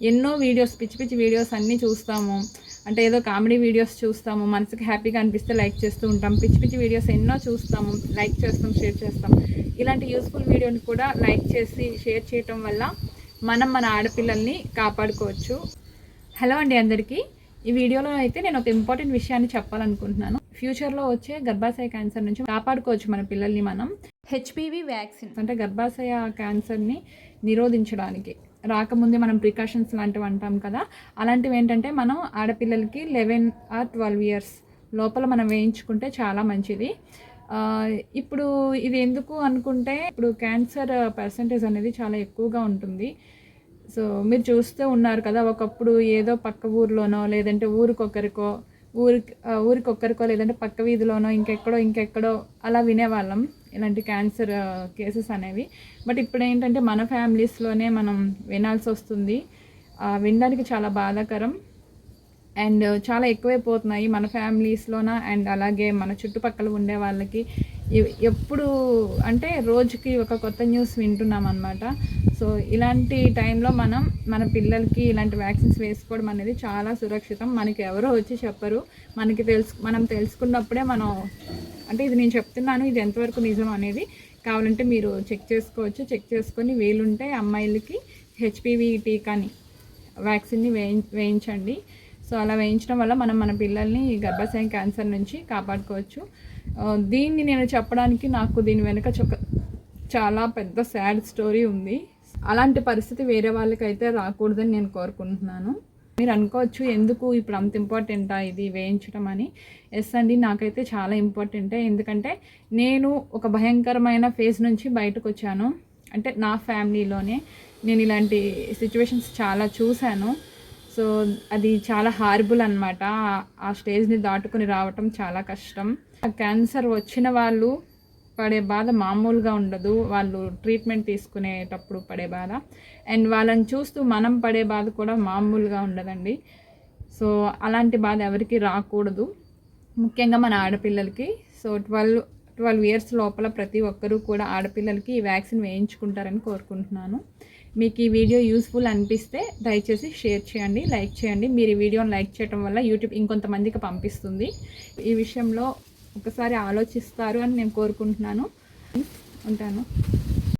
ఎన్నో వీడియోస్ పిచ్చి పిచ్చి వీడియోస్ అన్నీ చూస్తాము. అంటే ఏదో కామెడీ వీడియోస్ చూస్తాము. మనసుకి హ్యాపీగా అనిపిస్తే లైక్ చేస్తూ ఉంటాం. పిచ్చి పిచ్చి వీడియోస్ ఎన్నో చూస్తాము. లైక్ చేస్తాం షేర్ చేస్తాం. ఇలాంటి యూస్ఫుల్ వీడియోని కూడా లైక్ చేసి షేర్ చేయటం వల్ల మనం మన ఆడపిల్లల్ని కాపాడుకోవచ్చు. హలో అండి అందరికీ. ఈ వీడియోలో అయితే నేను ఒక ఇంపార్టెంట్ విషయాన్ని చెప్పాలనుకుంటున్నాను. ఫ్యూచర్లో వచ్చే గర్భాశయ క్యాన్సర్ నుంచి కాపాడుకోవచ్చు మన పిల్లల్ని మనం. హెచ్పివి వ్యాక్సిన్ అంటే గర్భాశయ క్యాన్సర్ని నిరోధించడానికి. రాకముందే మనం ప్రికాషన్స్ లాంటివి అంటాం కదా అలాంటివి ఏంటంటే మనం ఆడపిల్లలకి లెవెన్ ఆర్ ట్వెల్వ్ ఇయర్స్ లోపల మనం వేయించుకుంటే చాలా మంచిది. ఇప్పుడు ఇది ఎందుకు అనుకుంటే ఇప్పుడు క్యాన్సర్ పర్సంటేజ్ అనేది చాలా ఎక్కువగా ఉంటుంది. సో మీరు చూస్తూ ఉన్నారు కదా ఒకప్పుడు ఏదో పక్క ఊర్లోనో లేదంటే ఊరికొకరికో ఊరికి ఊరికొకరికో లేదంటే పక్క వీధిలోనో ఇంకెక్కడో ఇంకెక్కడో అలా వినేవాళ్ళం. ఇలాంటి క్యాన్సర్ కేసెస్ uh, అనేవి. బట్ ఇప్పుడు ఏంటంటే మన ఫ్యామిలీస్లోనే మనం వినాల్సి వస్తుంది. వినడానికి చాలా బాధాకరం. అండ్ uh, చాలా ఎక్కువైపోతున్నాయి మన ఫ్యామిలీస్లోన అండ్ అలాగే మన చుట్టుపక్కల ఉండే వాళ్ళకి ఎప్పుడు అంటే రోజుకి ఒక కొత్త న్యూస్ వింటున్నాం అనమాట సో ఇలాంటి టైంలో మనం మన పిల్లలకి ఇలాంటి వ్యాక్సిన్స్ వేసుకోవడం అనేది చాలా సురక్షితం. మనకి ఎవరో వచ్చి చెప్పరు. మనకి తెలుసు మనం తెలుసుకున్నప్పుడే మనం అంటే ఇది నేను చెప్తున్నాను ఇది ఎంతవరకు నిజం అనేది కావాలంటే మీరు చెక్ చేసుకోవచ్చు. చెక్ చేసుకొని వీలుంటే అమ్మాయిలకి హెచ్పివి టీకాని వ్యాక్సిన్ని వేయి వేయించండి. సో అలా వేయించడం వల్ల మనం మన పిల్లల్ని ఈ క్యాన్సర్ నుంచి కాపాడుకోవచ్చు. దీన్ని నేను చెప్పడానికి నాకు దీని వెనుక చొక చాలా పెద్ద సాడ్ స్టోరీ ఉంది. అలాంటి పరిస్థితి వేరే వాళ్ళకైతే రాకూడదని నేను కోరుకుంటున్నాను. మీరు అనుకోవచ్చు ఎందుకు ఇప్పుడు అంత ఇంపార్టెంటా ఇది వేయించడం అని. ఎస్ అండి నాకైతే చాలా ఇంపార్టెంటే. ఎందుకంటే నేను ఒక భయంకరమైన ఫేజ్ నుంచి బయటకు వచ్చాను. అంటే నా ఫ్యామిలీలోనే నేను ఇలాంటి సిచ్యువేషన్స్ చాలా చూశాను. సో అది చాలా హార్బుల్ అనమాట ఆ స్టేజ్ని దాటుకుని రావటం చాలా కష్టం. ఆ క్యాన్సర్ వచ్చిన వాళ్ళు పడే బాధ మామూలుగా ఉండదు. వాళ్ళు ట్రీట్మెంట్ తీసుకునేటప్పుడు పడే బాధ. అండ్ వాళ్ళని చూస్తూ మనం పడే బాధ కూడా మామూలుగా ఉండదండి. సో అలాంటి బాధ ఎవరికి రాకూడదు. ముఖ్యంగా మన ఆడపిల్లలకి. సో ట్వెల్వ్ ట్వెల్వ్ ఇయర్స్ లోపల ప్రతి ఒక్కరూ కూడా ఆడపిల్లలకి ఈ వ్యాక్సిన్ వేయించుకుంటారని కోరుకుంటున్నాను. మీకు ఈ వీడియో యూస్ఫుల్ అనిపిస్తే దయచేసి షేర్ చేయండి లైక్ చేయండి. మీరు ఈ వీడియోని లైక్ చేయడం వల్ల యూట్యూబ్ ఇంకొంతమందికి పంపిస్తుంది. ఈ విషయంలో ఒకసారి ఆలోచిస్తారు అని నేను కోరుకుంటున్నాను. ఉంటాను.